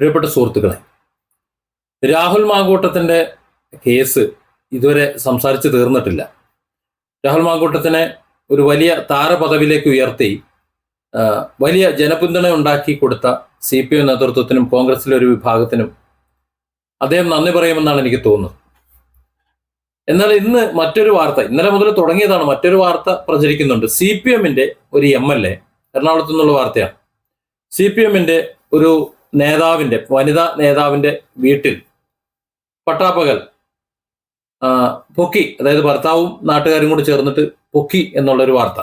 പ്രിയപ്പെട്ട സുഹൃത്തുക്കളെ രാഹുൽ മാങ്കൂട്ടത്തിന്റെ കേസ് ഇതുവരെ സംസാരിച്ച് തീർന്നിട്ടില്ല. രാഹുൽ മാങ്കൂട്ടത്തിനെ ഒരു വലിയ താരപദവിയിലേക്ക് ഉയർത്തി വലിയ ജനപിന്തുണ ഉണ്ടാക്കി കൊടുത്ത സി പി എം നേതൃത്വത്തിനും കോൺഗ്രസിലെ ഒരു വിഭാഗത്തിനും അദ്ദേഹം നന്ദി പറയുമെന്നാണ് എനിക്ക് തോന്നുന്നത്. എന്നാൽ ഇന്ന് മറ്റൊരു വാർത്ത ഇന്നലെ മുതൽ തുടങ്ങിയതാണ് മറ്റൊരു വാർത്ത പ്രചരിക്കുന്നുണ്ട്. സി പി എമ്മിന്റെ ഒരു എം എൽ എ എറണാകുളത്തു നിന്നുള്ള വാർത്തയാണ്. സി പി എമ്മിന്റെ ഒരു നേതാവിന്റെ വനിതാ നേതാവിന്റെ വീട്ടിൽ പട്ടാപ്പകൽ പൊക്കി അതായത് ഭർത്താവും നാട്ടുകാരും കൂടി ചേർന്നിട്ട് പൊക്കി എന്നുള്ളൊരു വാർത്ത.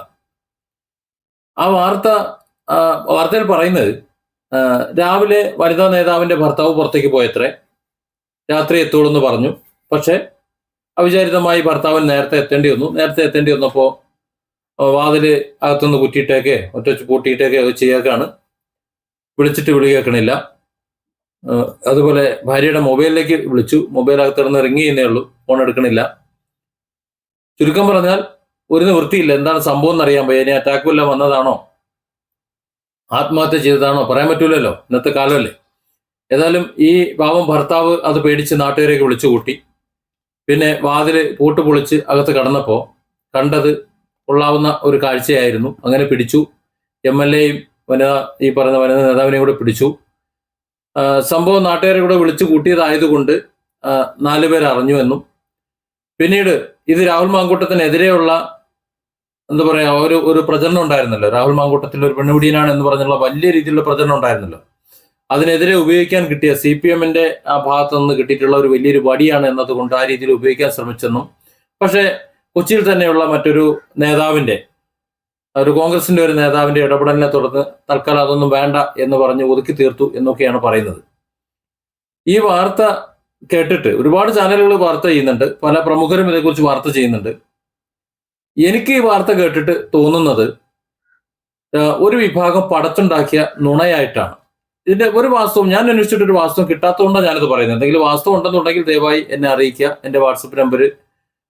ആ വാർത്ത വാർത്തയിൽ പറയുന്നത് രാവിലെ വനിതാ നേതാവിന്റെ ഭർത്താവ് പുറത്തേക്ക് പോയത്രേ രാത്രി എത്തുള്ളൂ എന്ന് പറഞ്ഞു. പക്ഷേ അവിചാരിതമായി ഭർത്താവിന് നേരത്തെ എത്തേണ്ടി വന്നു. നേരത്തെ എത്തേണ്ടി വന്നപ്പോൾ വാതിൽ അകത്തുനിന്ന് കുറ്റിയിട്ടേക്കെ ഒറ്റ പൂട്ടിയിട്ടേക്കെ അത് ചെയ്യേക്കാണ്. വിളിച്ചിട്ട് വിളി കേൾക്കണില്ല. അതുപോലെ ഭാര്യയുടെ മൊബൈലിലേക്ക് വിളിച്ചു. മൊബൈൽ അകത്തിടന്ന് റിങ് ചെയ്യുന്നേ ഉള്ളൂ. ഫോൺ എടുക്കണില്ല. ചുരുക്കം പറഞ്ഞാൽ ഒരു നിവൃത്തിയില്ല. എന്താണ് സംഭവം എന്നറിയാൻ വയ്യ. ഇനി അറ്റാക്ക് വല്ലതും വന്നതാണോ? ആത്മഹത്യ ചെയ്തതാണോ? പറയാൻ പറ്റൂലല്ലോ. ഇന്നത്തെ കാലമല്ലേ. ഏതായാലും ഈ പാവം ഭർത്താവ് അത് പേടിച്ച് നാട്ടുകാരേക്ക് വിളിച്ചു കൂട്ടി. പിന്നെ വാതിൽ പൂട്ട് പൊളിച്ച് അകത്ത് കടന്നപ്പോൾ കണ്ടത് കൊള്ളാവുന്ന ഒരു കാഴ്ചയായിരുന്നു. അങ്ങനെ പിടിച്ചു. എം എൽ എയും വനിത ഈ പറയുന്ന വനിത നേതാവിനെ കൂടെ പിടിച്ചു. സംഭവം നാട്ടുകാരെ കൂടെ വിളിച്ചു കൂട്ടിയതായതുകൊണ്ട് നാലുപേർ അറിഞ്ഞു എന്നും. പിന്നീട് ഇത് രാഹുൽ മാങ്കൂട്ടത്തിനെതിരെയുള്ള എന്താ പറയാ ഒരു ഒരു പ്രചരണം ഉണ്ടായിരുന്നല്ലോ. രാഹുൽ മാങ്കൂട്ടത്തിൽ ഒരു പെണ്ണുപിടിയനാണ് എന്ന് പറഞ്ഞുള്ള വലിയ രീതിയിലുള്ള പ്രചരണം ഉണ്ടായിരുന്നല്ലോ. അതിനെതിരെ ഉപയോഗിക്കാൻ കിട്ടിയ സി പി എമ്മിന്റെ ആ ഭാഗത്തു നിന്ന് കിട്ടിയിട്ടുള്ള ഒരു വലിയൊരു വടിയാണ് എന്നതുകൊണ്ട് ആ രീതിയിൽ ഉപയോഗിക്കാൻ ശ്രമിച്ചെന്നും. പക്ഷേ കൊച്ചിയിൽ തന്നെയുള്ള മറ്റൊരു നേതാവിന്റെ ഒരു കോൺഗ്രസിന്റെ ഒരു നേതാവിന്റെ ഇടപെടലിനെ തുടർന്ന് തൽക്കാലം അതൊന്നും വേണ്ട എന്ന് പറഞ്ഞ് ഒതുക്കി തീർത്തു എന്നൊക്കെയാണ് പറയുന്നത്. ഈ വാർത്ത കേട്ടിട്ട് ഒരുപാട് ചാനലുകൾ വാർത്ത ചെയ്യുന്നുണ്ട്. പല പ്രമുഖരും ഇതേക്കുറിച്ച് വാർത്ത ചെയ്യുന്നുണ്ട്. എനിക്ക് ഈ വാർത്ത കേട്ടിട്ട് തോന്നുന്നത് ഒരു വിഭാഗം പടച്ചുണ്ടാക്കിയ നുണയായിട്ടാണ്. ഇതിന്റെ ഒരു വാസ്തവം ഞാൻ അന്വേഷിച്ചിട്ട് ഒരു വാസ്തവം കിട്ടാത്തതുകൊണ്ടാണ് ഞാനിത് പറയുന്നത്. എന്തെങ്കിലും വാസ്തവം ഉണ്ടെന്നുണ്ടെങ്കിൽ ദയവായി എന്നെ അറിയിക്കുക. എന്റെ വാട്സപ്പ് നമ്പർ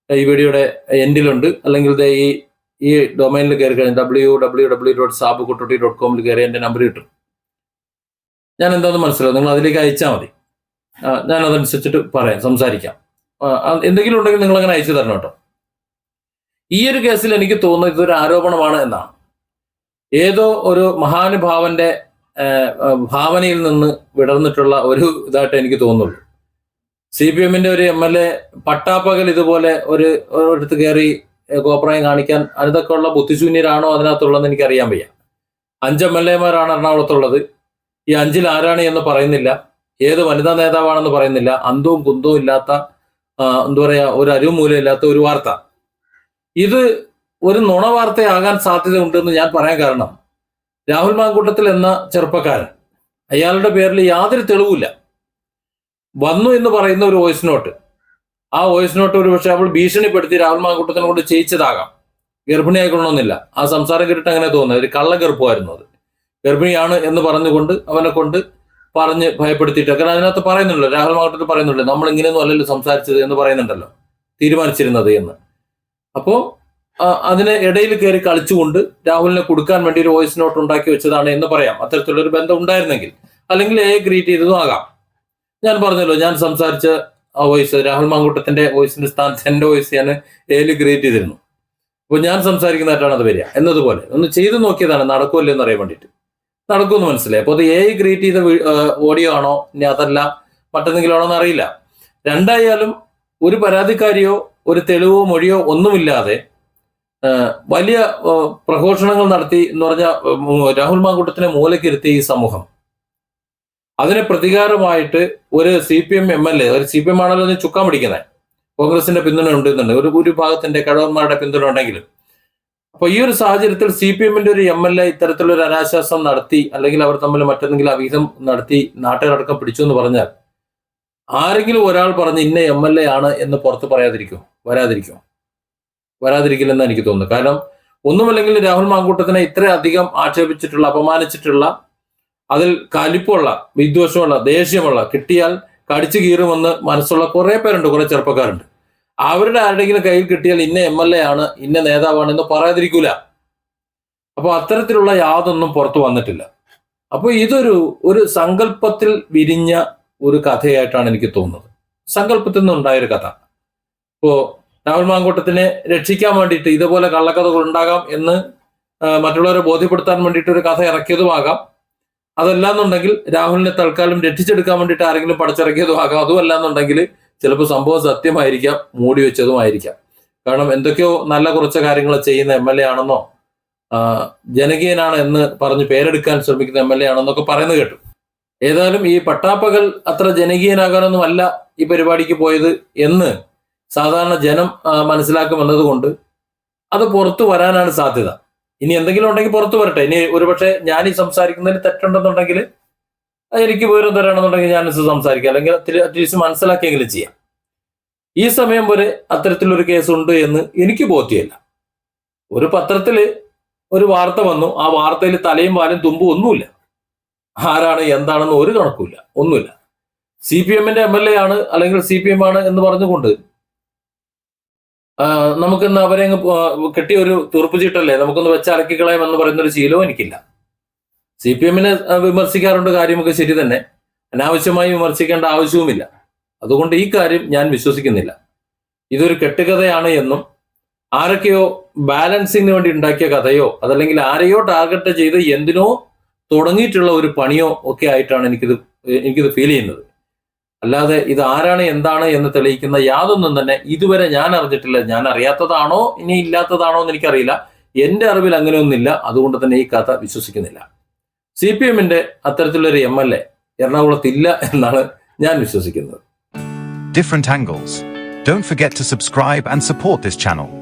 ഈ വീഡിയോയുടെ എൻഡിലുണ്ട്. അല്ലെങ്കിൽ ഈ ഈ ഡൊമൈനിൽ കയറി കഴിഞ്ഞാൽ ഡബ്ല്യൂ ഡബ്ല്യൂ ഡബ്ല്യൂ ഡോട്ട് സാബ് കുട്ടോട്ടി ഡോട്ട് കോമിൽ കയറി എന്റെ നമ്പർ കിട്ടും. ഞാൻ എന്താണെന്ന് മനസ്സിലാവും? നിങ്ങൾ അതിലേക്ക് അയച്ചാൽ മതി. ഞാൻ അതനുസരിച്ചിട്ട് പറയാം സംസാരിക്കാം. എന്തെങ്കിലും ഉണ്ടെങ്കിൽ നിങ്ങൾ അങ്ങനെ അയച്ചു തരണം കേട്ടോ. ഈ ഒരു കേസിൽ എനിക്ക് തോന്നുന്നത് ഇതൊരു ആരോപണമാണ് എന്നാണ്. ഏതോ ഒരു മഹാനുഭാവന്റെ ഭാവനയിൽ നിന്ന് വിടർന്നിട്ടുള്ള ഒരു ഇതായിട്ട് എനിക്ക് തോന്നുള്ളൂ. സി പി എമ്മിന്റെ ഒരു എം എൽ എ പട്ടാപ്പകൽ ഇതുപോലെ ഒരു ഒരിടത്ത് കയറി കോപ്രായം കാണിക്കാൻ അതിനൊക്കെയുള്ള ബുദ്ധിശൂന്യരാണോ അതിനകത്തുള്ളതെന്ന് എനിക്ക് അറിയാൻ വയ്യ. അഞ്ച് എം എൽ എമാരാണ് എറണാകുളത്തുള്ളത്. ഈ അഞ്ചിൽ ആരാണ് എന്ന് പറയുന്നില്ല. ഏത് വനിതാ നേതാവാണെന്ന് പറയുന്നില്ല. അന്തവും കുന്തവും ഇല്ലാത്ത എന്താ പറയാ ഒരു അരുമൂലം ഇല്ലാത്ത ഒരു വാർത്ത. ഇത് ഒരു നുണ വാർത്തയാകാൻ സാധ്യത ഉണ്ടെന്ന് ഞാൻ പറയാൻ കാരണം രാഹുൽ മാങ്കൂട്ടത്തിൽ എന്ന ചെറുപ്പക്കാരൻ അയാളുടെ പേരിൽ യാതൊരു തെളിവില്ല വന്നു എന്ന് പറയുന്ന ഒരു വോയിസ് നോട്ട് ആ വോയിസ് നോട്ട് ഒരു പക്ഷെ അവൾ ഭീഷണിപ്പെടുത്തി രാഹുൽ മാങ്കൂട്ടത്തിനെ കൊണ്ട് ചെയ്യിച്ചതാകാം. ഗർഭിണിയായിക്കൊള്ളണമെന്നില്ല. ആ സംസാരം കേട്ടിട്ട് അങ്ങനെ തോന്നുന്നത് ഒരു കള്ള ഗർഭമായിരുന്നു അത്. ഗർഭിണിയാണ് എന്ന് പറഞ്ഞുകൊണ്ട് അവനെ കൊണ്ട് പറഞ്ഞ് ഭയപ്പെടുത്തിയിട്ട് കാരണം അതിനകത്ത് പറയുന്നുണ്ടല്ലോ രാഹുൽ മാങ്കൂട്ടത്തിൽ പറയുന്നുണ്ട് നമ്മൾ ഇങ്ങനെയൊന്നും അല്ലല്ലോ സംസാരിച്ചത് എന്ന് പറയുന്നുണ്ടല്ലോ തീരുമാനിച്ചിരുന്നത് എന്ന്. അപ്പോൾ അതിനെ ഇടയിൽ കയറി കളിച്ചുകൊണ്ട് രാഹുലിനെ കൊടുക്കാൻ വേണ്ടി ഒരു വോയിസ് നോട്ട് ഉണ്ടാക്കി വെച്ചതാണ് എന്ന് പറയാം. അത്തരത്തിലുള്ള ഒരു ബന്ധം ഉണ്ടായിരുന്നെങ്കിൽ അല്ലെങ്കിൽ എ ഗ്രീറ്റ് ചെയ്തതും ആകാം. ഞാൻ പറഞ്ഞല്ലോ ഞാൻ സംസാരിച്ച ആ വോയിസ് രാഹുൽ മാങ്കൂട്ടത്തിന്റെ വോയിസിന്റെ സ്ഥാനത്ത് എന്റെ വോയിസ് ഞാൻ ഏലി ക്രിയേറ്റ് ചെയ്തിരുന്നു. അപ്പോൾ ഞാൻ സംസാരിക്കുന്നതായിട്ടാണ് അത് വരിക. എന്നതുപോലെ ഒന്ന് ചെയ്തു നോക്കിയതാണ് നടക്കുമല്ലോ എന്ന് അറിയാൻ വേണ്ടിയിട്ട്. നടക്കുമെന്ന് മനസ്സിലായി. അപ്പോൾ അത് എ ക്രിയേറ്റ് ചെയ്ത ഓഡിയോ ആണോ? ഇനി അതല്ല. മറ്റെന്തെങ്കിലും ആണോ എന്ന് അറിയില്ല. രണ്ടായാലും ഒരു പരാതിക്കാരിയോ ഒരു തെളിവോ മൊഴിയോ ഒന്നുമില്ലാതെ വലിയ പ്രഘോഷണങ്ങൾ നടത്തി എന്ന് പറഞ്ഞ രാഹുൽ മാങ്കൂട്ടത്തിനെ മൂലക്കിരുത്തി ഈ സമൂഹം. അതിന് പ്രതികാരമായിട്ട് ഒരു C P M M L A ഒരു സി പി എം ആണല്ലോ അതിന് ചുക്കാൻ പിടിക്കുന്നത് കോൺഗ്രസിന്റെ പിന്തുണ ഉണ്ടെന്നുണ്ട് ഒരു ഒരു ഭാഗത്തിന്റെ കടവന്മാരുടെ പിന്തുണ ഉണ്ടെങ്കിലും. അപ്പൊ ഈ ഒരു സാഹചര്യത്തിൽ സി പി എമ്മിന്റെ ഒരു എം എൽ എ ഇത്തരത്തിലുള്ള ഒരു അനാശാസം നടത്തി അല്ലെങ്കിൽ അവർ തമ്മിൽ മറ്റെന്തെങ്കിലും അവിഹിതം നടത്തി നാട്ടുകാരടക്കം പിടിച്ചു എന്ന് പറഞ്ഞാൽ ആരെങ്കിലും ഒരാൾ പറഞ്ഞ് ഇന്ന എം എൽ എ ആണ് എന്ന് പുറത്ത് പറയാതിരിക്കും? വരാതിരിക്കും? വരാതിരിക്കില്ലെന്ന് എനിക്ക് തോന്നുന്നു കാരണം ഒന്നുമല്ലെങ്കിൽ രാഹുൽ മാങ്കൂട്ടത്തിനെ ഇത്രയധികം ആക്ഷേപിച്ചിട്ടുള്ള അപമാനിച്ചിട്ടുള്ള അതിൽ കലിപ്പുള്ള വിദ്വേഷമുള്ള ദേഷ്യമുള്ള കിട്ടിയാൽ കടിച്ചു കീറുമെന്ന് മനസ്സുള്ള കുറേ പേരുണ്ട് കുറെ ചെറുപ്പക്കാരുണ്ട്. അവരുടെ ആരുടെങ്കിലും കയ്യിൽ കിട്ടിയാൽ ഇന്ന എം എൽ എ ആണ് ഇന്ന നേതാവാണ് എന്ന് പറയാതിരിക്കൂല. അപ്പോൾ അത്തരത്തിലുള്ള യാതൊന്നും പുറത്തു വന്നിട്ടില്ല. അപ്പോൾ ഇതൊരു ഒരു സങ്കല്പത്തിൽ വിരിഞ്ഞ ഒരു കഥയായിട്ടാണ് എനിക്ക് തോന്നുന്നത്. സങ്കല്പത്തിൽ നിന്നുണ്ടായ ഒരു കഥ. ഇപ്പോ രാഹുൽ രക്ഷിക്കാൻ വേണ്ടിയിട്ട് ഇതുപോലെ കള്ളക്കഥകൾ ഉണ്ടാകാം എന്ന് മറ്റുള്ളവരെ ബോധ്യപ്പെടുത്താൻ വേണ്ടിയിട്ട് ഒരു കഥ ഇറക്കിയതുമാകാം. അതല്ലാന്നുണ്ടെങ്കിൽ രാഹുലിനെ തൽക്കാലം രക്ഷിച്ചെടുക്കാൻ വേണ്ടിയിട്ട് ആരെങ്കിലും പടച്ചിറക്കിയതും ആകാം. അതും അല്ലാന്നുണ്ടെങ്കിൽ ചിലപ്പോൾ സംഭവം സത്യമായിരിക്കാം മൂടി വെച്ചതുമായിരിക്കാം. കാരണം എന്തൊക്കെയോ നല്ല കുറച്ച് കാര്യങ്ങൾ ചെയ്യുന്ന എം എൽ എ ആണെന്നോ ജനകീയനാണ് എന്ന് പറഞ്ഞ് പേരെടുക്കാൻ ശ്രമിക്കുന്ന എം എൽ എ ആണെന്നൊക്കെ പറയുന്നത് കേട്ടു. ഏതായാലും ഈ പട്ടാപ്പകൽ അത്ര ജനകീയനാകാനൊന്നും അല്ല ഈ പരിപാടിക്ക് പോയത് എന്ന് സാധാരണ ജനം മനസ്സിലാക്കുമെന്നതുകൊണ്ട് അത് പുറത്തു വരാനാണ് സാധ്യത. ഇനി എന്തെങ്കിലും ഉണ്ടെങ്കിൽ പുറത്തു വരട്ടെ. ഇനി ഒരുപക്ഷെ ഞാൻ ഈ സംസാരിക്കുന്നതിൽ തെറ്റുണ്ടെന്നുണ്ടെങ്കിൽ എനിക്ക് വിവരം തരാണെന്നുണ്ടെങ്കിൽ ഞാൻ സംസാരിക്കാം. അല്ലെങ്കിൽ അറ്റ്ലീസ്റ്റ് മനസ്സിലാക്കിയെങ്കിലും ചെയ്യാം. ഈ സമയം വരെ അത്തരത്തിലൊരു കേസ് ഉണ്ട് എന്ന് എനിക്ക് ബോധ്യമില്ല. ഒരു പത്രത്തിൽ ഒരു വാർത്ത വന്നു. ആ വാർത്തയിൽ തലയും വാലും തുമ്പും ഒന്നുമില്ല. ആരാണ് എന്താണെന്ന് ഒരു കണക്കുമില്ല. ഒന്നുമില്ല. സി പി എമ്മിന്റെ എം എൽ എ ആണ് അല്ലെങ്കിൽ സി പി എം ആണ് എന്ന് പറഞ്ഞുകൊണ്ട് നമുക്കിന്ന് അവരെ കിട്ടിയ ഒരു തുറപ്പ് ചീട്ടല്ലേ? നമുക്കൊന്ന് വെച്ച് കളയാം എന്ന് പറയുന്ന ഒരു ശീലവും എനിക്കില്ല. സി പി എമ്മിനെ വിമർശിക്കാറുണ്ട് കാര്യമൊക്കെ ശരി തന്നെ. അനാവശ്യമായി വിമർശിക്കേണ്ട ആവശ്യവുമില്ല. അതുകൊണ്ട് ഈ കാര്യം ഞാൻ വിശ്വസിക്കുന്നില്ല. ഇതൊരു കെട്ടുകഥയാണ് എന്നും ആരൊക്കെയോ ബാലൻസിങ്ങിന് വേണ്ടി ഉണ്ടാക്കിയ കഥയോ അതല്ലെങ്കിൽ ആരെയോ ടാർഗറ്റ് ചെയ്ത് എന്തിനോ തുടങ്ങിയിട്ടുള്ള ഒരു പണിയോ ഒക്കെ ആയിട്ടാണ് എനിക്കിത് എനിക്കിത് ഫീൽ ചെയ്യുന്നത്. അല്ലാതെ ഇത് ആരാണ് എന്താണ് എന്ന് തെളിയിക്കുന്ന യാതൊന്നും തന്നെ ഇതുവരെ ഞാൻ അറിഞ്ഞിട്ടില്ല. ഞാൻ അറിയാത്തതാണോ ഇനി ഇല്ലാത്തതാണോ എന്ന് എനിക്കറിയില്ല. എന്റെ അറിവിൽ അങ്ങനെയൊന്നുമില്ല. അതുകൊണ്ട് തന്നെ ഈ കഥ വിശ്വസിക്കുന്നില്ല. സി പി എമ്മിന്റെ അത്തരത്തിലൊരു എം എൽ എ എറണാകുളത്ത് ഇല്ല എന്നാണ് ഞാൻ വിശ്വസിക്കുന്നത്. Different angles. Don't forget to subscribe and support this channel.